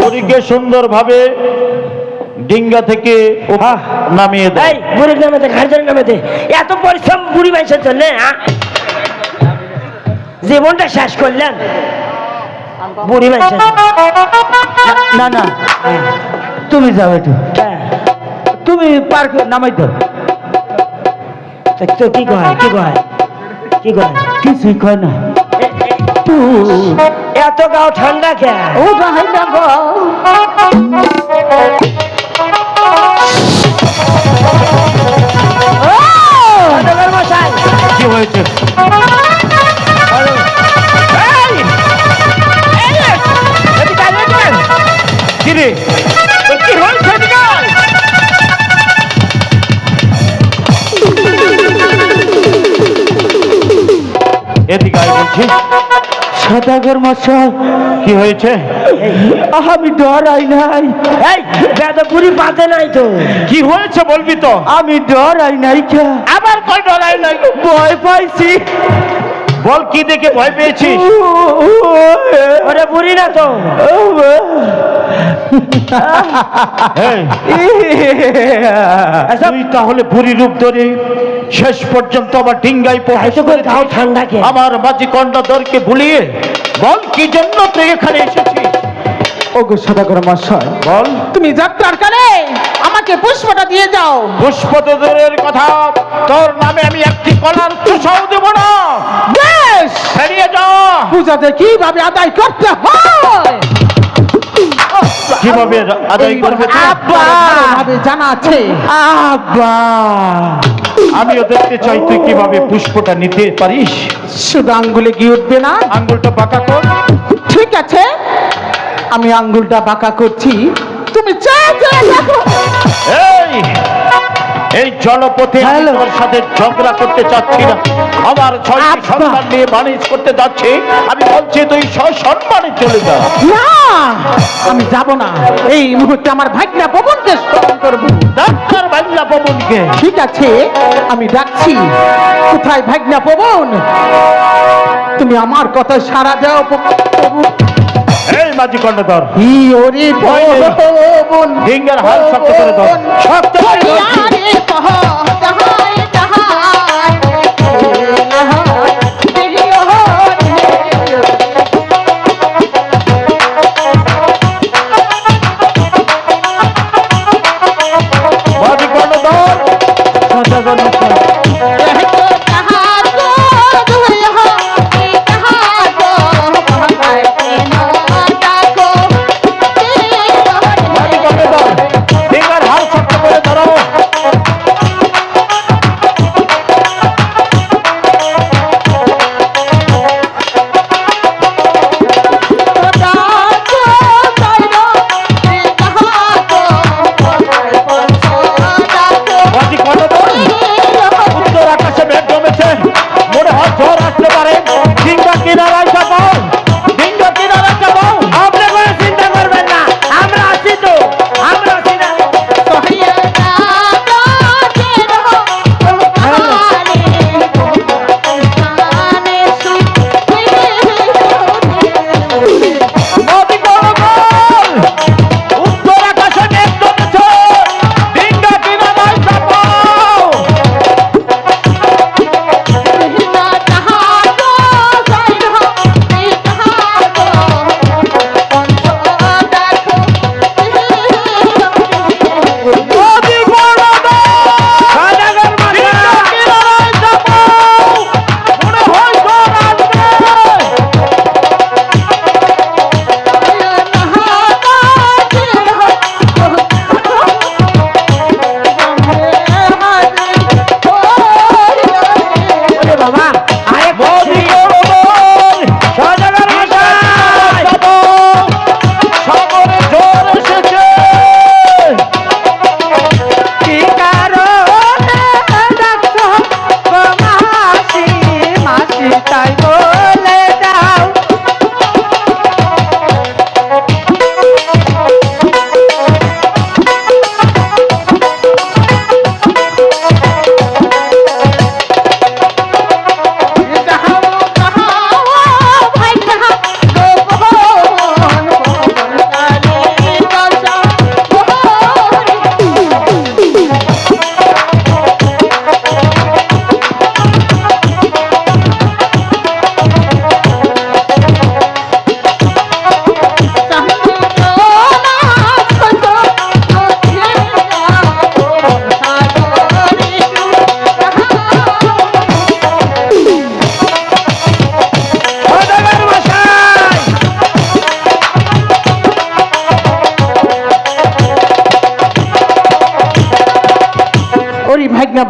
বুড়িকে সুন্দরভাবে ডিঙ্গা থেকে নামিয়ে দেয় বুড়ির নামে দে ঘাড়ের নামে এত পরিশ্রম বুড়ি মানুষের জন্য হ্যাঁ? জীবনটা শেষ করলেন বুড়ি মানুষের না না তুমি যাও একটু হ্যাঁ। তুমি পার্ক নামাই তো কি কয় কি কয় কি কয় কিছুই কয় না এত গাও ঠান্ডা কে ও ভাই না গো। কি হয়েছে? কি রে? কি হয়েছে এদিকে বলছি। সদাগর মশাই কি হয়েছে? আমি ডরাই নাই। এই বেদ বুড়ি পাতে নাই তো। কি হয়েছে বলবি তো? আমি ডরাই নাই কে? আবার কই ডরাই নাই ভয় পাইছি। বল কি দেখে ভয় পেয়েছিস? ওরে বুড়ি না তো। তুই তাহলে বুড়ি রূপ ধরে শেষ পর্যন্ত আমার ডিঙ্গাই কে? আমার মাঝি কন্ডাদরকে ভুলিয়ে বল কি জন্য তুই এখানে এসেছিস? ওগো সদাগর মশাই বল। তুমি যাত্রার কালে আমাকে পুষ্পটা দিয়ে যাও। পুষ্পতদের কথা তোর নামে আমি একটি কলার তুষাও দেব না। বেশ বেরিয়ে যা। পূজাতে কীভাবে আদায় করতে হয়। কীভাবে আদায় করবে? আব্বা জানা আছে। আব্বা। আমিও দেখতে চাই তুই কীভাবে পুষ্পটা নিতে পারিস? শুধু আঙ্গুলে কি উঠবে না? আঙ্গুলটা বাঁকা কর। ঠিক আছে আমি আঙ্গুলটা বাঁকা করছি। তুমি চা চা এই! এই জলপথে। তোর সাথে ঝগড়া করতে চাচ্ছি না। আমার ছয়টি সন্তান নিয়ে মানিজ করতে যাচ্ছি। আমি বলছি তুই সসম্মানে চলে যা। না আমি যাব না। এই মুহূর্তে আমার ভাগ্না পবনকে স্মরণ করব। ডাক্তার বাংলা পবনকে ঠিক আছে আমি ডাকছি। কোথায় ভাগ্না পবন তুমি আমার কথা সারা দাও পবন এই মাঝি কর্ণধর। ই ওরে পবন ডিঙ্গার হাল শক্ত করে ধর। শক্ত করে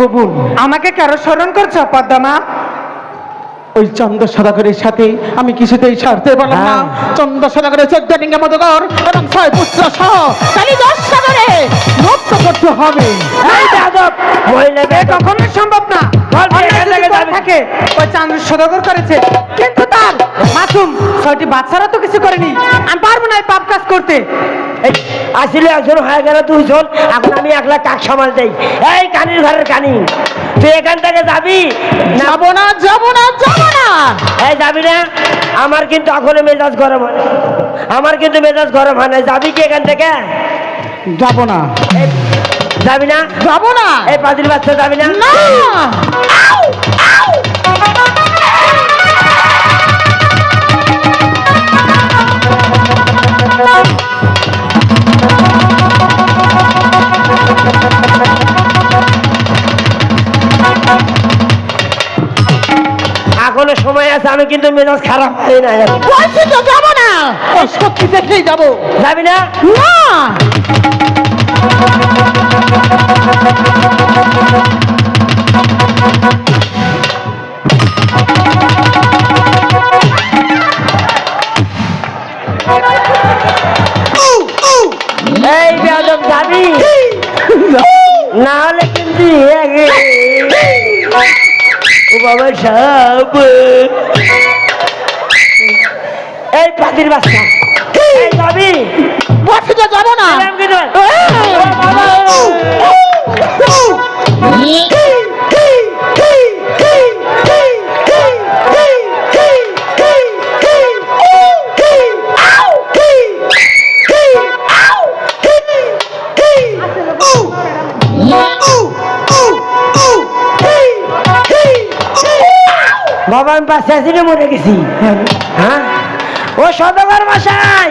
ভাগনা আমাকে কারও স্মরণ করছ পদ্মা ওই চন্দ্র সদাগরের সাথে আমি কিছুতেই ছাড়তে পারলাম না। হ্যাঁ। চন্দ্র সদাগরের চোদ্দ ডিঙ্গা মধুকর এবং ছয় পুত্র সহ কালী দশ সাগরে মুক্ত করতে হবে। কখনো সম্ভব না। থেকে করে যাবি। থাকে ওই চন্দ্র সদাগর করেছে। কিন্তু তার মাসুম ছয়টি বাচ্চারা তো কিছু করেনি। আমি পারব না এই পাপ কাজ করতে। আসলে একজন হয়ে গেল দুইজন এখন আমি একলা কাক সামাল দেই। এই কানির ঘরের কানি তুই এখান থেকে যাবি? যাব না যাব না যাব না। এই যাবি না? আমার কিন্তু এখনও মেজাজ গরম হয় আমার কিন্তু মেজাজ গরম হয় না। যাবি কি এখান থেকে? যাব না। যাবি না? যাব না। এই পাতির বাচ্চা যাবি না? আমি কিন্তু মেজাজ খারাপ হয় না? বলছি তো যাব না। সত্যি দেখেই যাব? যাবি না? না। এই পাতির বাচ্চা। এই যাবি তো যাব না? বাবা আমি পাশে আছি না মরে গেছি। হ্যাঁ? ও সদাগর মশাই!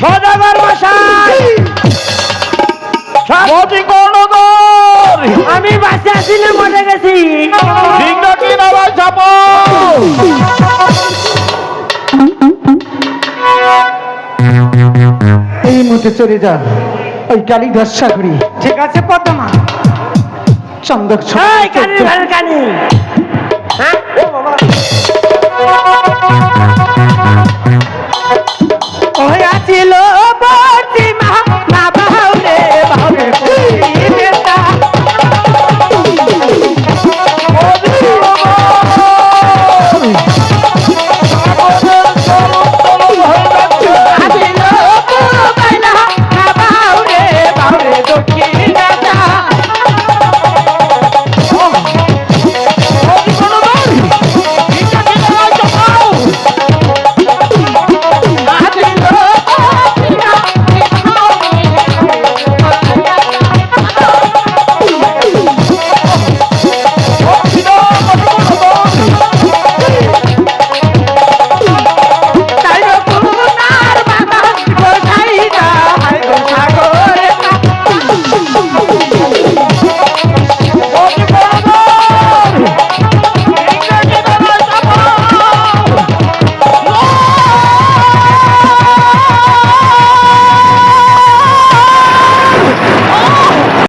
সদাগর মশাই! মতি কর্ণধর! আমি বাসে আছি না মরে গেছি। কি বাবা চাপো এই মুহূর্তে চলে যা ওই কালীধর সাগরী। ঠিক আছে পদ্মা চন্দক কানির ঘরের কানি। হ্যাঁ? ও বাবা।